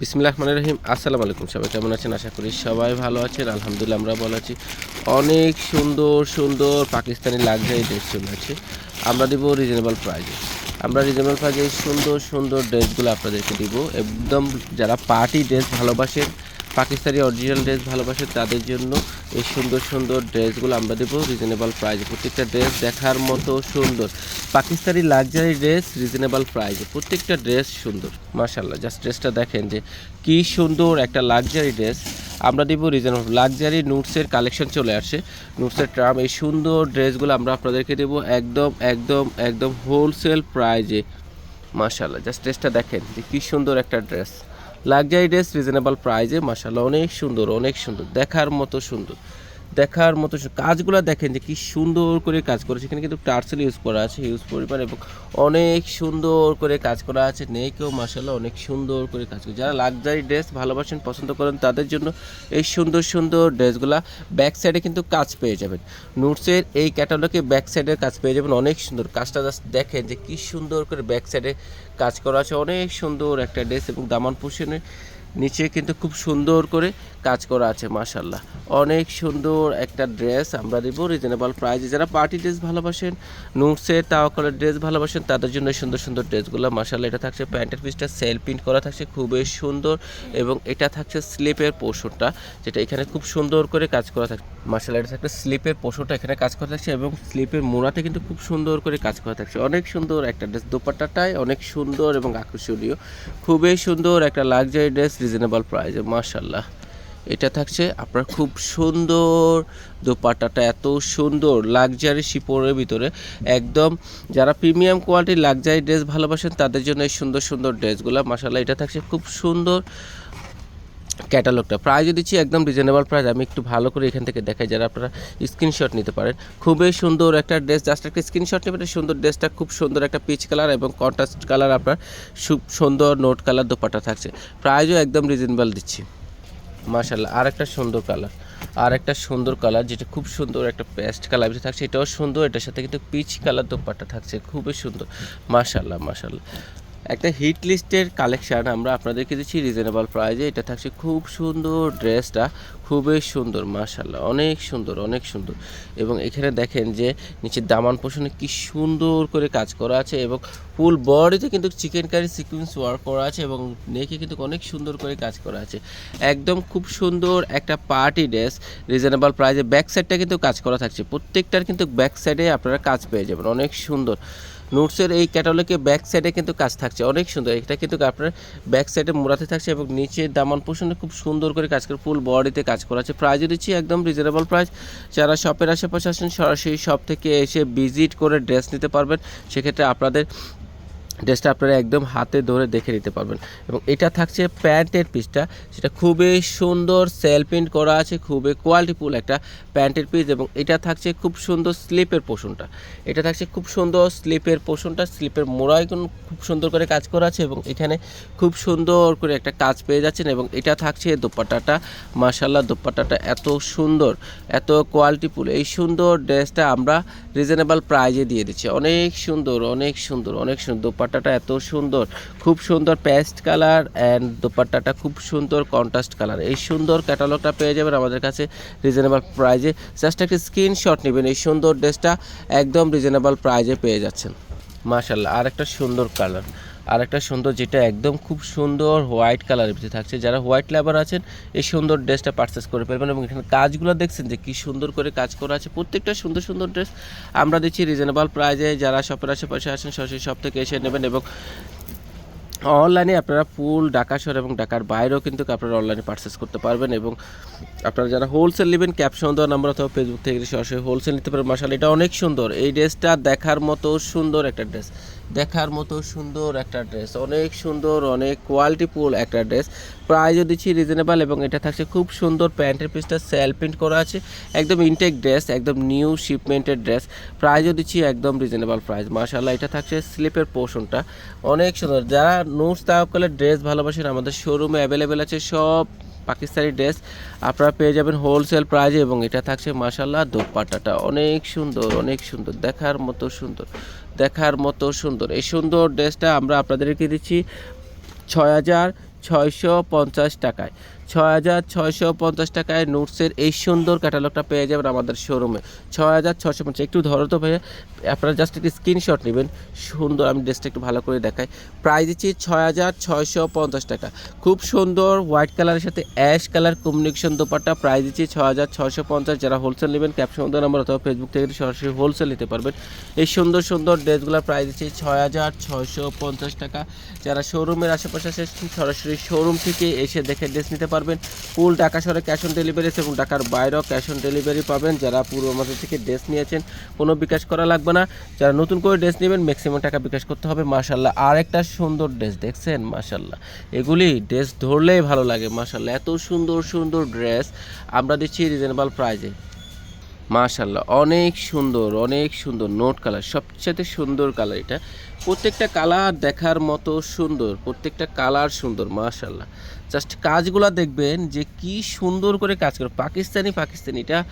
বিসমিল্লাহ মানে রহিম। আসসালামু আলাইকুম সবাই, কেমন আছেন? আশা করি সবাই ভালো আছেন। আলহামদুলিল্লাহ আমরা ভালো আছি। অনেক সুন্দর সুন্দর পাকিস্তানি লাগজারি ড্রেস চলে আছে আমরা দিব রিজনেবল প্রাইজে আমরা রিজনেবল প্রাইজে সুন্দর সুন্দর ড্রেসগুলো আপনাদেরকে দিব। একদম যারা পার্টি ড্রেস ভালোবাসেন, পাকিস্তানি অরিজিনাল ড্রেস ভালোবাসেন, তাদের জন্য এই সুন্দর সুন্দর ড্রেসগুলো আমরা দেবো রিজনেবল প্রাইজে প্রত্যেকটা ড্রেস দেখার মতো সুন্দর। পাকিস্তানি লাক্সারি ড্রেস রিজনেবল প্রাইজে প্রত্যেকটা ড্রেস সুন্দর মার্শাল্লাহ জাস্ট ড্রেসটা দেখেন যে কি সুন্দর একটা লাক্সারি ড্রেস আমরা দিব রিজনেবল লাক্সারি নুটসের কালেকশন চলে আসে নুটসের ট্রাম এই সুন্দর ড্রেসগুলো আমরা আপনাদেরকে দেবো একদম একদম একদম হোলসেল প্রাইজে মার্শাল্লাহ জাস্ট ড্রেসটা দেখেন যে কি সুন্দর একটা ড্রেস লাক্সারি ড্রেস রিজনেবল প্রাইজে মাসাল্লাহ অনেক সুন্দর অনেক সুন্দর দেখার মতো সুন্দর। দেখার মতো কাজগুলো দেখেন যে কি সুন্দর করে কাজ করেছে এখানে কিন্তু টার্সেল ইউজ করা আছে ইউজ পরিমাণ এবং অনেক সুন্দর করে কাজ করা আছে। নেকেও মাসাল্লাহ অনেক সুন্দর করে কাজ করে। যারা লাক্সারি ড্রেস ভালোবাসেন, পছন্দ করেন, তাদের জন্য এই সুন্দর সুন্দর ড্রেসগুলা ব্যাক সাইডে কিন্তু কাজ পেয়ে যাবেন। নুটসের এই ক্যাটালগে ব্যাক সাইডের কাজ পেয়ে যাবেন। অনেক সুন্দর। কাজটা জাস্ট দেখেন যে কি সুন্দর করে ব্যাক সাইডে কাজ করা আছে। অনেক সুন্দর একটা ড্রেস এবং দামান পোষণের নিচে কিন্তু খুব সুন্দর করে কাজ করা আছে মাশাল্লাহ অনেক সুন্দর একটা ড্রেস আমরা দিব রিজনেবল প্রাইজে যারা পার্টি ড্রেস ভালোবাসেন নুটসের তাওয়াকলের ড্রেস ভালোবাসেন, তাদের জন্য সুন্দর সুন্দর ড্রেসগুলো মাশাল্লাহ এটা থাকছে প্যান্টের পিসটা সেল প্রিন্ট করা থাকছে, খুবই সুন্দর। এবং এটা থাকছে স্লিপের পোর্শনটা যেটা এখানে খুব সুন্দর করে কাজ করা থাকছে মাশাল্লাহ এটা থাকছে স্লিপের পোর্শনটা এখানে কাজ করা থাকছে এবং স্লিপের মোড়াতে কিন্তু খুব সুন্দর করে কাজ করা থাকছে। অনেক সুন্দর একটা ড্রেস দোপাট্টাটাই অনেক সুন্দর এবং আকর্ষণীয়। খুবই সুন্দর একটা লাক্সারি ড্রেস রিজনেবল প্রাইসে মার্শাল্লাহ এটা থাকছে আপনার খুব সুন্দর দোপাট্টাটা, এত সুন্দর লাক্সারি শিপরের ভিতরে। একদম যারা প্রিমিয়াম কোয়ালিটির লাক্সারি ড্রেস ভালোবাসেন, তাদের জন্য এই সুন্দর সুন্দর ড্রেসগুলো মাসাল্লাহ এটা থাকছে খুব সুন্দর ক্যাটালগটা। প্রাইজও দিচ্ছি, একদম রিজনেবল প্রাইস আমি একটু ভালো করে এখান থেকে দেখাই, যারা আপনারা স্ক্রিনশট নিতে পারেন। খুবই সুন্দর একটা ড্রেস জাস্ট একটা স্ক্রিনশট নেবেন সুন্দর ড্রেসটা খুব সুন্দর একটা পিচ কালার এবং কন্ট্রাস্ট কালার আপনার সুন্দর নোট কালার দোপাটা থাকছে। প্রাইজও একদম রিজনেবল দিচ্ছি। মাশাল্লাহ আর একটা সুন্দর কালার আর একটা সুন্দর কালার যেটা খুব সুন্দর একটা পেস্ট কালার যেটা থাকছে। এটাও সুন্দর, এটার সাথে কিন্তু পিচ কালার দোপাট্টা থাকছে। খুবই সুন্দর। মাশাল্লাহ মাশাল্লাহ একটা হিট লিস্টের কালেকশান আমরা আপনাদেরকে দিচ্ছি রিজনেবল প্রাইজে এটা থাকছে খুব সুন্দর ড্রেসটা খুবই সুন্দর মাশাল্লাহ অনেক সুন্দর অনেক সুন্দর। এবং এখানে দেখেন যে নিচে দামান পোষণে কি সুন্দর করে কাজ করা আছে এবং ফুল বডিতে কিন্তু চিকেন কারি সিকুয়েন্স ওয়ার্ক করা আছে এবং নেকে কিন্তু অনেক সুন্দর করে কাজ করা আছে। একদম খুব সুন্দর একটা পার্টি ড্রেস রিজনেবল প্রাইজে ব্যাক সাইডটা কিন্তু কাজ করা থাকছে। প্রত্যেকটার কিন্তু ব্যাক সাইডে আপনারা কাজ পেয়ে যাবেন, অনেক সুন্দর। নোটসের এই ক্যাটালগে ব্যাক সাইডে কিন্তু কাজ থাকছে, অনেক সুন্দর। এটা কিন্তু আপনার ব্যাক সাইডে মোড়াতে থাকছে এবং নিচে দামান পোষণে খুব সুন্দর করে কাজ করে, ফুল বডিতে কাজ করা আছে। প্রাইজও দিচ্ছি একদম রিজনেবল প্রাইস। যারা শপের আশেপাশে আসেন সরাসরি শপ থেকে এসে ভিজিট করে ড্রেস নিতে পারবেন। সেক্ষেত্রে আপনাদের ড্রেসটা আপনারা একদম হাতে ধরে দেখে নিতে পারবেন। এবং এটা থাকছে প্যান্টের পিসটা সেটা খুবই সুন্দর সেল প্রিন্ট করা আছে, খুবই কোয়ালিটিফুল একটা প্যান্টের পিস এবং এটা থাকছে খুব সুন্দর স্লিপের পোষণটা এটা থাকছে খুব সুন্দর স্লিপের পোষণটা স্লিপের মোড়ায় খুব সুন্দর করে কাজ করা আছে এবং এখানে খুব সুন্দর করে একটা কাজ পেয়ে যাচ্ছেন এবং এটা থাকছে দোপাট্টাটা। মার্শাল্লাহ দোপাট্টাটা এত সুন্দর, এত কোয়ালিটিফুল এই সুন্দর ড্রেসটা আমরা রিজনেবল প্রাইজে দিয়ে দিচ্ছি। অনেক সুন্দর অনেক সুন্দর অনেক সুন্দর দোপাট্টাটা এত সুন্দর, খুব সুন্দর প্যাস্ট কালার অ্যান্ড দোপাট্টাটা খুব সুন্দর কন্ট্রাস্ট কালার এই সুন্দর ক্যাটালগটা পেয়ে যাবেন আমাদের কাছে রিজনেবল প্রাইজে জাস্ট একটা স্ক্রিনশট নেবেন, এই সুন্দর ড্রেসটা একদম রিজনেবল প্রাইজে পেয়ে যাচ্ছেন। মাশাল্লাহ আর একটা সুন্দর কালার আর একটা সুন্দর যেটা একদম খুব সুন্দর হোয়াইট কালারের ভিতরে থাকছে। যারা হোয়াইট লেবার আছেন, এই সুন্দর ড্রেসটা পারচেস করে ফেলবেন এবং এখানে কাজগুলো দেখছেন যে কি সুন্দর করে কাজ করা আছে। প্রত্যেকটা সুন্দর সুন্দর ড্রেস আমরা দিচ্ছি রিজনেবল প্রাইজে যারা শপের আশেপাশে আসেন, সরাসরি শপ থেকে এসে নেবেন এবং অনলাইনে আপনারা ফুল ঢাকা শহর এবং ঢাকার বাইরেও কিন্তু আপনারা অনলাইনে পারচেস করতে পারবেন এবং আপনারা যারা হোলসেল নেবেন ক্যাপশন দেওয়া নাম্বার অথবা ফেসবুক থেকে সরাসরি হোলসেল নিতে পারেন মাসাল এটা অনেক সুন্দর। এই ড্রেসটা দেখার মতো সুন্দর একটা ড্রেস। দেখার মতো সুন্দর একটা ড্রেস অনেক সুন্দর, অনেক কোয়ালিটিফুল একটা ড্রেস প্রাইজও দিচ্ছি রিজনেবল এবং এটা থাকছে খুব সুন্দর প্যান্টের পিসটা সেল প্রিন্ট করা আছে, একদম ইনটেক ড্রেস একদম নিউ শিপমেন্টের ড্রেস প্রাইজও দিচ্ছি একদম রিজনেবল প্রাইস মাশাল্লাহ এটা থাকছে স্লিপের পোর্শনটা অনেক সুন্দর। যারা নুস তাওকালের ড্রেস ভালোবাসেন, আমাদের শোরুমে অ্যাভেলেবেল আছে সব পাকিস্তানি ড্রেস, আপনারা পেয়ে যাবেন হোলসেল প্রাইজে এবং এটা থাকছে মাসাল্লাহ দোপাট্টাটা। অনেক সুন্দর অনেক সুন্দর, দেখার মতো সুন্দর, দেখার মতো সুন্দর। এই সুন্দর ড্রেসটা আমরা আপনাদেরকে দিচ্ছি ছয় হাজার ছয়শো পঞ্চাশ টাকায়। ছয় হাজার ছয়শো পঞ্চাশ টাকায় নোটসের এই সুন্দর ক্যাটালগটা পেয়ে যাবেন আমাদের শোরুমে ছয় হাজার ছয়শো পঞ্চাশ, একটু ধরো তো ভাইয়া। আপনারা জাস্ট একটি স্ক্রিনশট নেবেন, সুন্দর, আমি ড্রেসটা একটু ভালো করে দেখাই। প্রাইস দিচ্ছি ছয় হাজার ছয়শো পঞ্চাশ টাকা। খুব সুন্দর হোয়াইট কালারের সাথে ash colour combination dupatta. Price দিচ্ছি ছয় হাজার পঞ্চাশ, যারা হোলসেল নেবেন ক্যাপশন নাম্বার অথবা ফেসবুক থেকে সরাসরি হোলসেল নিতে পারবেন। এই সুন্দর সুন্দর ড্রেসগুলোর প্রাইস দিচ্ছি ছয় হাজার পঞ্চাশ টাকা। যারা শোরুমের আশেপাশে আসেছেন সরাসরি শোরুম থেকে এসে দেখে ড্রেস নিতে পারবেন। ফুল ঢাকা শহরে ক্যাশ অন ডেলিভারি এবং টাকার বাইরেও ক্যাশ অন ডেলিভারি পাবেন। যারা পূর্ব মাসের থেকে ড্রেস নিয়েছেন, কোনো বিকাশ করা লাগবে না। যারা নতুন করে ড্রেস নেবেন ম্যাক্সিমাম টাকা বিকাশ করতে হবে। মাশাল্লাহ আর একটা সুন্দর ড্রেস দেখছেন? মাশাল্লাহ এগুলি ড্রেস ধরলেই ভালো লাগে। মাশাল্লাহ এত সুন্দর সুন্দর ড্রেস আমরা দিচ্ছি রিজনেবল প্রাইজে মাশাল্লাহ অনেক সুন্দর অনেক সুন্দর নোট কালার সবচেয়ে সুন্দর কালার এটা। প্রত্যেকটা কালার দেখার মতো সুন্দর, প্রত্যেকটা কালার সুন্দর মাশাল্লাহ জাস্ট কাজগুলো দেখবেন যে কি সুন্দর করে কাজ করে। পাকিস্তানি পাকিস্তানি, এটা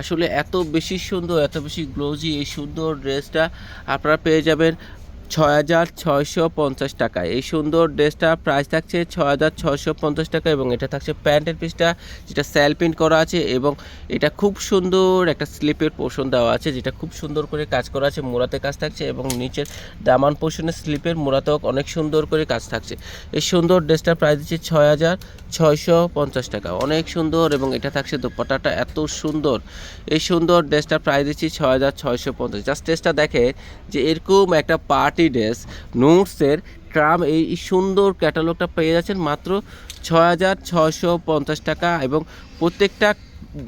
আসলে এত বেশি সুন্দর, এত বেশি গ্লোজি এই সুন্দর ড্রেসটা আপনারা পেয়ে যাবেন। ছয় হাজার ছয়শো পঞ্চাশ টাকা। এই সুন্দর ড্রেসটা প্রাইস থাকছে ছয় হাজার ছয়শো পঞ্চাশ টাকা এবং এটা থাকছে প্যান্টের পিসটা যেটা স্যাল প্রিন্ট করা আছে এবং এটা খুব সুন্দর একটা স্লিপের পোর্শন দেওয়া আছে, যেটা খুব সুন্দর করে কাজ করা আছে, মোড়াতে কাজ থাকছে এবং নিচের দামান পোর্শনের স্লিপের মোড়াতেও অনেক সুন্দর করে কাজ থাকছে। এই সুন্দর ড্রেসটার প্রাইস দিচ্ছে ছয় হাজার ছয়শো পঞ্চাশ টাকা। অনেক সুন্দর এবং এটা থাকছে দোপাট্টাটা এত সুন্দর। এই সুন্দর ড্রেসটা প্রায় দিচ্ছি ছয় হাজার ছয়শো পঞ্চাশ। জাস্ট ড্রেসটা দেখে যে এরকম একটা পার্টি ড্রেস নোটসের ট্রাম এই সুন্দর ক্যাটালগটা পেয়ে যাচ্ছেন মাত্র ছয় হাজার ছয়শো পঞ্চাশ টাকা এবং প্রত্যেকটা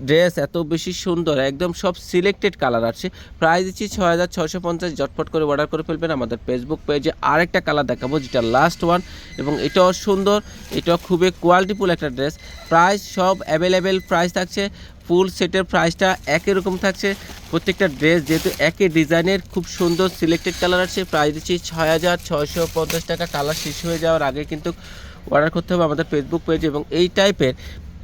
ড্রেস এত বেশি সুন্দর, একদম সব সিলেক্টেড কালার আছে প্রাইস দিচ্ছি ছয় হাজার ছয়শো পঞ্চাশ জটপট করে অর্ডার করে ফেলবেন আমাদের ফেসবুক পেজে আরেকটা কালার দেখাবো, যেটা লাস্ট ওয়ান এবং এটাও সুন্দর, এটাও খুবই কোয়ালিটিফুল একটা ড্রেস প্রাইস সব অ্যাভেলেবেল প্রাইস থাকছে ফুল সেটের প্রাইসটা একই রকম থাকছে। প্রত্যেকটা ড্রেস যেহেতু একই ডিজাইনের খুব সুন্দর সিলেক্টেড কালার আছে প্রাইস দিচ্ছি ছয় হাজার ছয়শো পঞ্চাশ টাকা। কালার শেষ হয়ে যাওয়ার আগে কিন্তু অর্ডার করতে হবে আমাদের ফেসবুক পেজ এবং এই টাইপের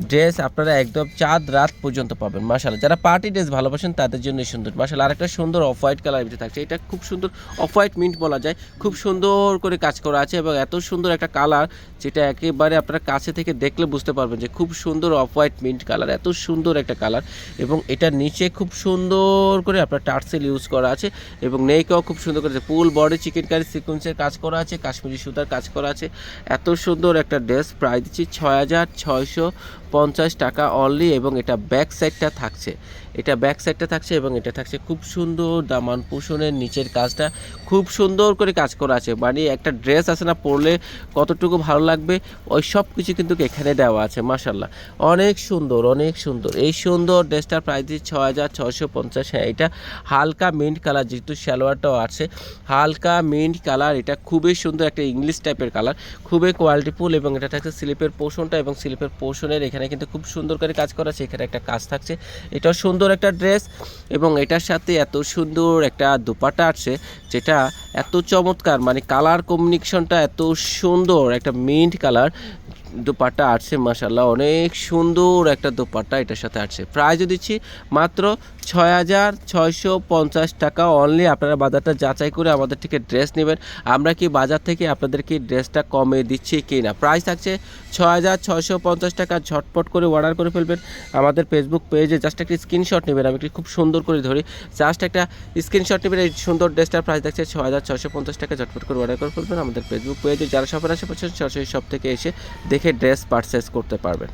ড্রেস আপনারা একদম চাঁদ রাত পর্যন্ত পাবেন মাশাল্লাহ যারা পার্টি ড্রেস ভালোবাসেন, তাদের জন্য সুন্দর। মাশাল্লাহ আরেকটা সুন্দর অফ হোয়াইট কালার ভিতরে থাকছে। এটা খুব সুন্দর অফ হোয়াইট মিন্ট বলা যায়। খুব সুন্দর করে কাজ করা আছে এবং এত সুন্দর একটা কালার যেটা একেবারে আপনারা কাছে থেকে দেখলে বুঝতে পারবেন যে খুব সুন্দর অফ হোয়াইট মিন্ট কালার, এত সুন্দর একটা কালার এবং এটা নিচে খুব সুন্দর করে আপনার টার্সেল ইউজ করা আছে এবং নেইকেও খুব সুন্দর করে ফুল বডি চিকেন কারি সিকুয়েন্সের কাজ করা আছে, কাশ্মীরি সুতার কাজ করা আছে। এত সুন্দর একটা ড্রেস প্রাইস দিচ্ছি ছয় হাজার ছয়শো পঞ্চাশ টাকা অনলি এবং এটা ব্যাক সাইডটা থাকছে। এটা ব্যাক সাইডটা থাকছে এবং এটা থাকছে খুব সুন্দর দামান পোষণের নিচের কাজটা। খুব সুন্দর করে কাজ করা আছে। মানে একটা ড্রেস আছে না, পরলে কতটুকু ভালো লাগবে, ওই সব কিছু কিন্তু এখানে দেওয়া আছে মাসাল্লাহ অনেক সুন্দর অনেক সুন্দর। এই সুন্দর ড্রেসটার প্রাইস দিচ্ছে ছ হাজার ছশো পঞ্চাশ। হ্যাঁ এটা হালকা মিন্ট কালার যেহেতু সালোয়ারটাও আছে, হালকা মিন্ট কালার এটা খুবই সুন্দর একটা ইংলিশ টাইপের কালার খুবই কোয়ালিটিফুল এবং এটা থাকছে স্লিপের পোষণটা এবং স্লিপের পোষণের এখানে কিন্তু খুব সুন্দর করে কাজ করা আছে। এখানে একটা কাজ থাকছে। এটাও সুন্দর একটা ড্রেস এবং এটার সাথে এত সুন্দর একটা দোপাটা আছে, যেটা এত চমৎকার মানে কালার কম্বিনেশনটা এত সুন্দর, একটা মিন্ট কালার দোপাট্টা আসছে মাসাল্লাহ অনেক সুন্দর একটা দোপাট্টা এটার সাথে আসছে প্রাইজও দিচ্ছি মাত্র ছয় হাজার ছয়শো পঞ্চাশ টাকা অনলি আপনারা বাজারটা যাচাই করে আমাদের থেকে ড্রেস নেবেন। আমরা কি বাজার থেকে আপনাদেরকে ড্রেসটা কমে দিচ্ছি কি না? প্রাইস থাকছে ছয় হাজার ছয়শো পঞ্চাশ টাকা। ঝটপট করে অর্ডার করে ফেলবেন। আমাদের ফেসবুক পেজে জাস্ট একটা স্ক্রিনশট নেবেন। আমি একটু খুব সুন্দর করে ধরি। জাস্ট একটা স্ক্রিনশট নেবেন। এই সুন্দর ড্রেসটার প্রাইস থাকছে ছয় হাজার ছয়শো পঞ্চাশ টাকা। ঝটপট করে অর্ডার করে ফেলবেন। আমাদের ফেসবুক পেজে যারা সবার আশেপাশে সরাসরি সব থেকে এসে দেখে ড্রেস পারচেস করতে পারবেন।